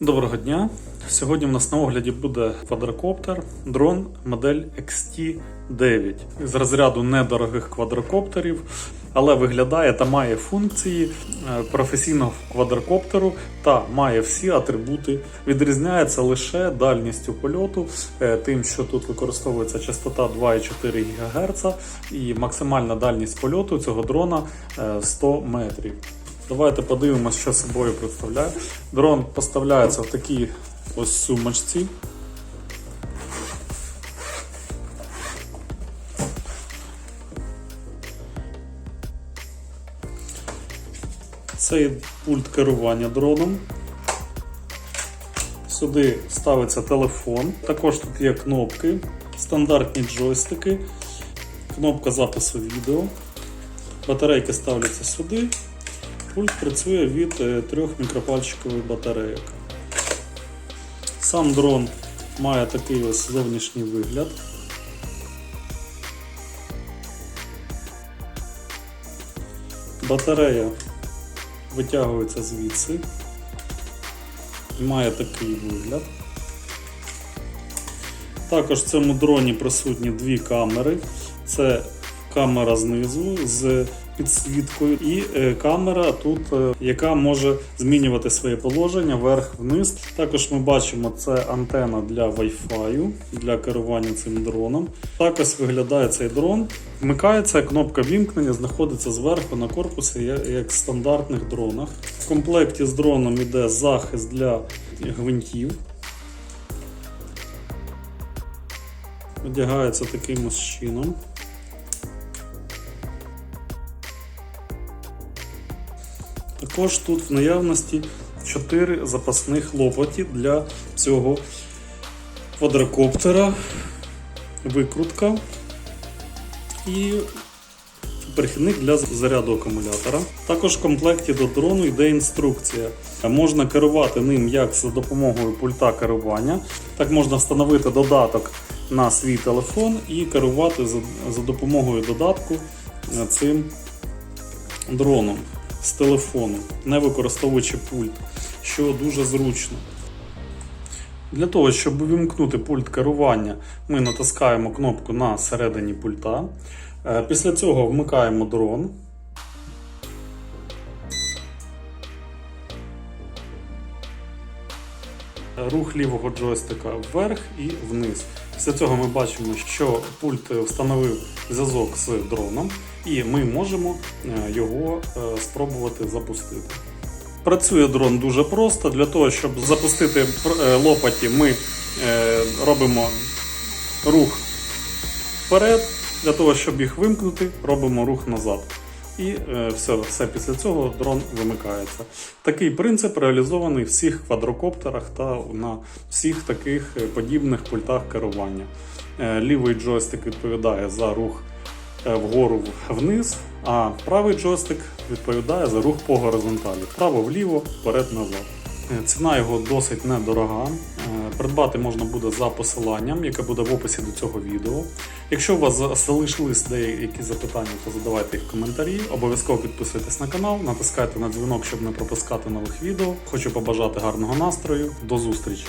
Доброго дня! Сьогодні в нас на огляді буде квадрокоптер дрон модель XT9 з розряду недорогих квадрокоптерів, але виглядає та має функції е, професійного квадрокоптеру та має всі атрибути. Відрізняється лише дальністю польоту, е, тим, що тут використовується частота 2,4 ГГц і максимальна дальність польоту цього дрона е, 100 метрів. Давайте подивимося, що собою представляє. Дрон поставляється в такій ось сумочці. Це є пульт керування дроном. Сюди ставиться телефон. Також тут є кнопки, стандартні джойстики, кнопка запису відео. Батарейки ставляться сюди. Пульт працює від е, трьох мікропальчикових батарейок. Сам дрон має такий ось зовнішній вигляд. Батарея витягується звідси і має такий вигляд. Також в цьому дроні присутні дві камери. Це камера знизу з підсвіткою, і е, камера тут, е, яка може змінювати своє положення вверх-вниз. Також ми бачимо, це антена для Wi-Fi, для керування цим дроном. Також виглядає цей дрон. Вмикається кнопка вімкнення, знаходиться зверху на корпусі, як в стандартних дронах. В комплекті з дроном йде захист для гвинтів. Одягається таким ось чином. Також тут в наявності 4 запасних лопаті для цього квадрокоптера, викрутка і перехідник для заряду акумулятора. Також в комплекті до дрону йде інструкція. Можна керувати ним як за допомогою пульта керування, так можна встановити додаток на свій телефон і керувати за, за допомогою додатку е, цим дроном з телефону, не використовуючи пульт, що дуже зручно. Для того, щоб вимкнути пульт керування, ми натискаємо кнопку на середині пульта. Е, Після цього вмикаємо дрон. Рух лівого джойстика вверх і вниз. Після цього ми бачимо, що пульт встановив зв'язок з дроном, і ми можемо е, його е, спробувати запустити. Працює дрон дуже просто. Для того, щоб запустити е, лопаті, ми робимо рух вперед. Для того, щоб їх вимкнути, робимо рух назад. І е, все, все після цього дрон вимикається. Такий принцип реалізований в всіх квадрокоптерах та на всіх таких е, подібних пультах керування. Е, Лівий джойстик відповідає за рух вгору вниз, а правий джойстик відповідає за рух по горизонталі. Вправо-вліво, вперед-назад. Ціна його досить недорога. Придбати можна буде за посиланням, яке буде в описі до цього відео. Якщо у вас залишились деякі запитання, то задавайте їх в коментарі. Обов'язково підписуйтесь на канал, натискайте на дзвінок, щоб не пропускати нових відео. Хочу побажати гарного настрою. До зустрічі!